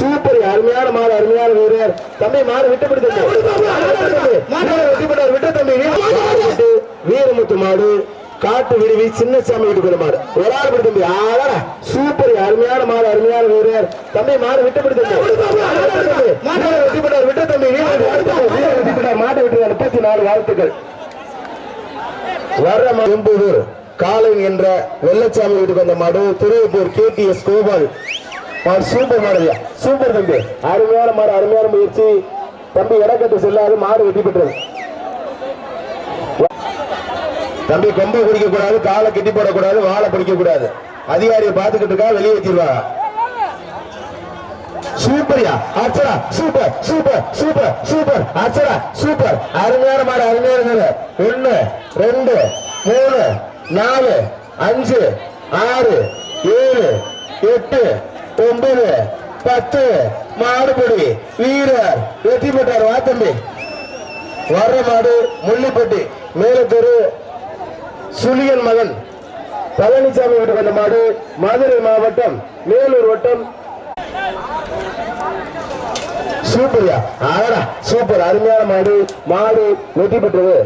Super அருமையான மாடு அருமையான வீரர் தம்பி மாடு விட்டு பெற்றார் விட்டு தம்பி வீரமுத்து மாடு காட்டு விடுவி சின்னசாமி வீட்டுக்குள்ள மாடு ஒரு ஆள் பிடி தம்பி ஆளா சூப்பர் அருமையான மாடு அருமையான வீரர் தம்பி மாடு விட்டு பெற்றார் விட்டு தம்பி வீரர் மாட்டை விட்டு முப்பத்தி நாலு வாழ்த்துக்கள் வர்ற எம்பூர் காலன் என்ற வெள்ளச்சாமி வீட்டுக்கு வந்த மாடு திருவப்பூர் கேடிஎஸ் கோபால் மாடு சூப்பர் மாடுயா சூப்பர் தம்பி. அருமையான மாடு அருமையான முயற்சி. தம்பி இடக்கட்டு செல்லாது மாடு வெற்றி பெற்றது. தம்பி கொம்பை குடிக்க கூடாது காலை கட்டி போடக்கூடாது வாழை பிடிக்க கூடாது அதிகாரியை பார்த்துக்கிட்டு இருக்கா வெளியே வச்சிருவாங்க சூப்பர்யா Archana super super super super Archana super. அருமையான மாடு அருமையான ஒண்ணு ரெண்டு மூணு நாலு அஞ்சு ஆறு ஏழு எட்டு ஒன்பது பத்து மாடுபடி வீரர் வெற்றி பெற்றார். வா தம்பி. வர்ற மாடு முள்ளிப்பட்டி மேலத்தெரு சுழியன் மகன். பழனிசாமி வீட்டு வந்த மாடு மதுரை மாவட்டம் மேலூர் வட்டம். சூப்பர்யா. ஆடா சூப்பர். அருமையான மாடு மாடு வெற்றி பெற்றது.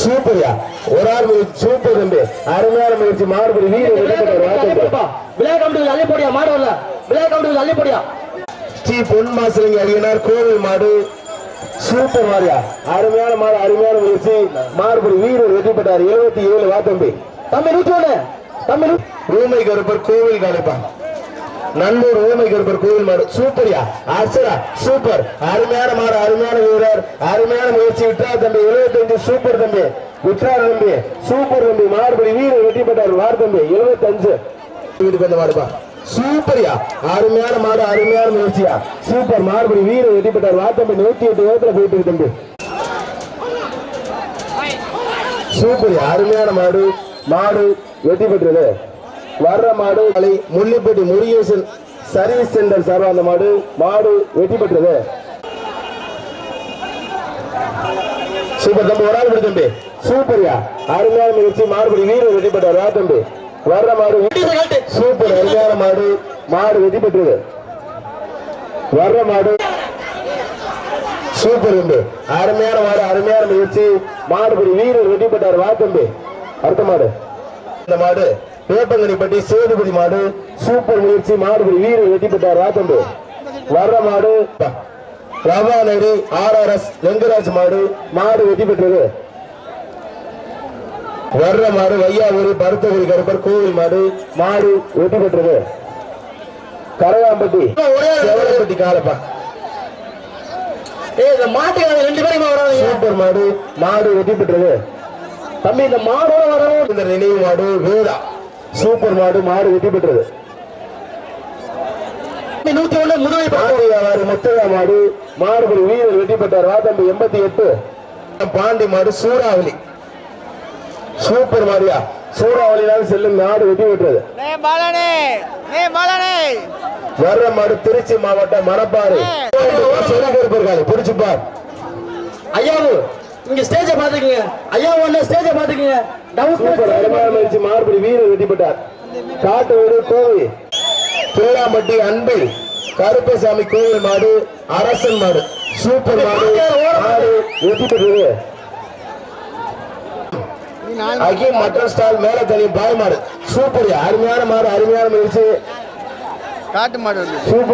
சூப்பர்யா. ஒரு ஆள் முயற்சி சூப்பர் தம்பி. அருமையான முயற்சி. மாடுபடி வீடு. விளையாட்டு கமிட்டி அள்ளி போடியா மாடு வரல. விளையாட்டு கமிட்டி அள்ளி போடியா ஸ்ரீ பொன் மாசிலிங்க அடியினார் கோவில் மாடு. சூப்பர் மாரியா. அருமையான மாடு அருமையான முயற்சி. மாறுபடி வீரர் வெற்றி பெற்றார். எழுபத்தி ஏழு வா தம்பி. தம்பி நூற்றி ஒண்ணு. தம்பி ஊமை கருப்பர் கோவில் காணிப்பா. நல்லூர் ஊமை கருப்பர் கோவில் மாடு. சூப்பர்யா. அர்ச்சரா சூப்பர். அருமையான மாடு அருமையான வீரர். அருமையான முயற்சி. விட்டா தம்பி 75 சூப்பர் தம்பி. விட்டார் தம்பி சூப்பர் தம்பி. மாறுபடி வீரர் வெற்றி பெற்றார். வார் தம்பி 75 வீட்டுக்கு வந்த மாடுப்பா சூப்பர்யா. அருமையான மாடு அருமையான முயற்சியா. சூப்பர். மாறுபடி வீரர் வெற்றி பெற்றார். வார் தம்பி நூத்தி எட்டு வேகத்துல போயிட்டு தம்பி. சூப்பரியா. அருமையான மாடு மாடு வெற்றி பெற்றது. வர்ற மாடு அலை முள்ளிப்பட்டி முருகேசன் சர்வீஸ் சென்டர் சார்பாக அந்த மாடு மாடு வெற்றி பெற்றது. சூப்பர் தம்பி ஒரு ஆள் தம்பி. சூப்பர்யா. அருமையான முயற்சி மாடுபடி வீரர் வெற்றி பெற்றார். வா தம்பி. வர்ற மாடு சூப்பர் அருமையான மாடு. மாடு வெற்றி பெற்றது. வர்ற மாடு சூப்பர் தம்பி. அருமையான மாடு அருமையான முயற்சி மாடுபடி வீரர் வெற்றி பெற்றார். வா தம்பி. அடுத்த மாடு. இந்த மாடு வேப்பங்கனிப்பட்டி சேதுபதி மாடு சூப்பர் முயற்சி மாடுபடி வீரர் வெற்றி பெற்றார் வா தம்பி வர்ற மாடு ரவாநடி ஆர்ஆர்எஸ் வெங்கராஜ் மாடு மாடு வெற்றி பெற்றது. வர்ற மாடு வையாவூர் பருத்தகுடி கருப்பர் கோவில் மாடு மாடு வெற்றி பெற்றது. கரையாம்பட்டி செவலப்பட்டி காலப்பா. ஏய் இந்த மாட்டுக்காரங்க ரெண்டு பேரும் சூப்பர் மாடு மாடு வெற்றி பெற்றது. தம்பி இந்த மாடோட வரவும் இந்த நினைவு மாடு வேதா. சூப்பர் மாடு மாடு வெற்றி பெற்றது. நூத்தி ஒண்ணு முதுகை மாடு முத்தையா மாடு மாடுபடி வீரர் வெற்றி பெற்றார். வாத்தம்பி எண்பத்தி எட்டு. பாண்டி மாடு சூறாவளி. சூப்பர் மாடியா. சூறாவளினாலும் செல்லும் மாடு வெற்றி பெற்றது. வர்ற மாடு திருச்சி மாவட்டம் மணப்பாறை. இருக்காரு பிடிச்சு பார் ஐயாவு. இங்க ஸ்டேஜ பாத்துக்கங்க ஐயா ஒண்ணு ஸ்டேஜ பாத்துக்கங்க சூப்பர் அருமையான மாறுபடி வீரர் வெற்றி பெற்றார். காட்டு வீடு கோவை. பிள்ளாம்பட்டி அன்பில் கருப்பசாமி கோவில் மாடு அரசன் மாடு சூப்பர் மாடு மாடு வெற்றி பெற்றது. அகிம் மட்டன் ஸ்டால் மேல தனி பாய் மாடு. சூப்பர். அருமையான மாடு அருமையான முயற்சி. காட்டு மாடு சூப்பர்.